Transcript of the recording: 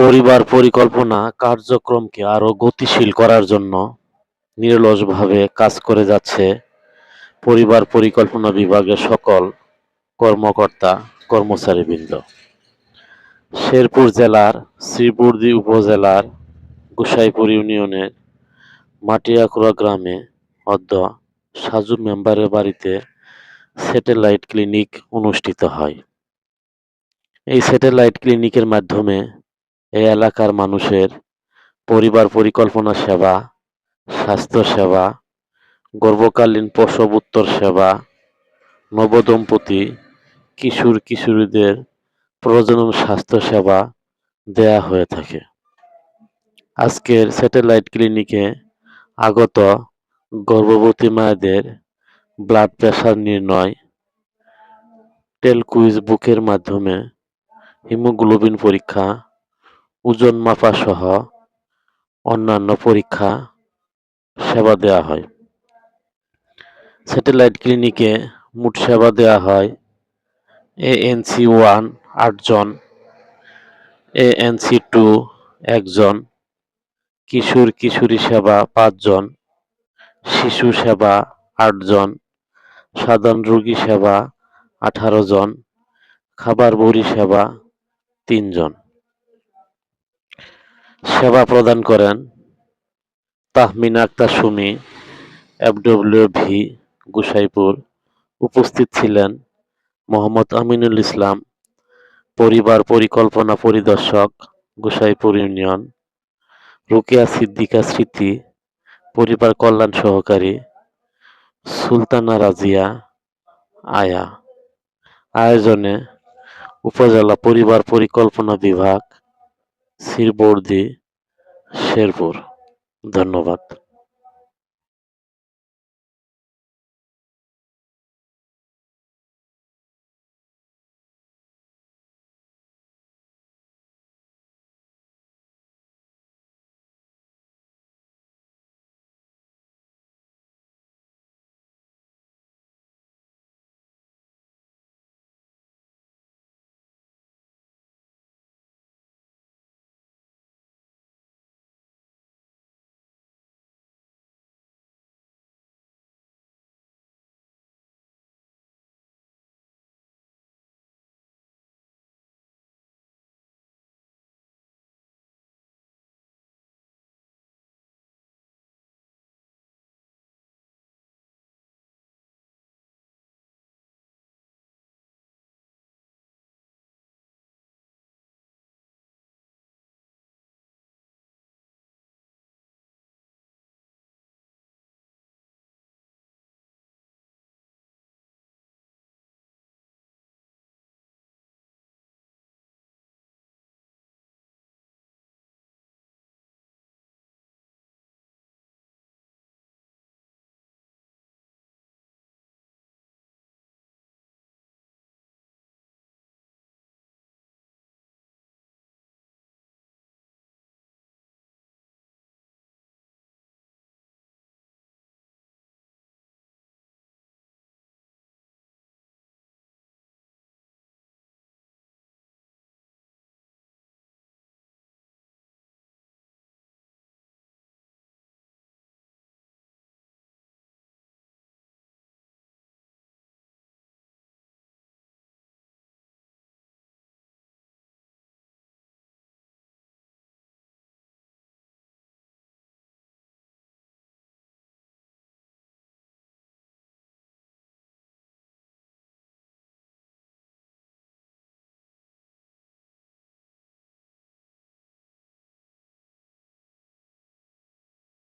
পরিবার পরিকল্পনা, কার্যক্রমকে আরও গতিশীল করার জন্য নিরলসভাবে কাজ করে যাচ্ছে পরিবার পরিকল্পনা বিভাগের সকল কর্মকর্তা, কর্মচারীবৃন্দ। শেরপুর জেলার, শ্রীবর্দী উপজেলার, গোসাইপুর ইউনিয়নের, মাটিয়াকুড়া গ্রামে অদ্য সাজু মেম্বারের বাড়িতে স্যাটেলাইট ক্লিনিক অনুষ্ঠিত হয়। এই স্যাটেলাইট ক্লিনিকের মাধ্যমে এই এলাকার মানুষের পরিবার পরিকল্পনা সেবা, স্বাস্থ্য সেবা, গর্ভকালীন প্রসবোত্তর সেবা, নবদম্পতি, কিশোর কিশোরীদের প্রজনন স্বাস্থ্য সেবা দেয়া হয়ে থাকে। আজকের স্যাটেলাইট ক্লিনিকে আগত গর্ভবতী মায়েদের ব্লাড প্রেশার নির্ণয়, টেলকুইজ বুকের মাধ্যমে হিমোগ্লোবিন পরীক্ষা ওজন মাপা সহ অন্যান্য পরীক্ষা সেবা দেওয়া হয়। স্যাটেলাইট ক্লিনিকে মোট সেবা দেওয়া হয় এএনসি ওয়ান আটজন, এএনসি টু একজন, কিশোর কিশোরী সেবা পাঁচজন, শিশু সেবা আটজন, সাধারণ রোগী সেবা আঠারো জন, খাবার বড়ি সেবা তিনজন। সেবা প্রদান করেন। তাহমিনা আক্তার সুমি, এফডব্লিউ ভি গুসাইপুর উপস্থিত ছিলেন। মোহাম্মদ আমিনুল ইসলাম, পরিবার পরিকল্পনা পরিদর্শক, গুসাইপুর ইউনিয়ন। রুকিয়া সিদ্দিকা স্মৃতি, পরিবার কল্যাণ সহকারী, সুলতানা রাজিয়া, আয়া। আয়োজনে উপজেলা পরিবার পরিকল্পনা বিভাগ শ্রীবর্দী শেরপুর। ধন্যবাদ।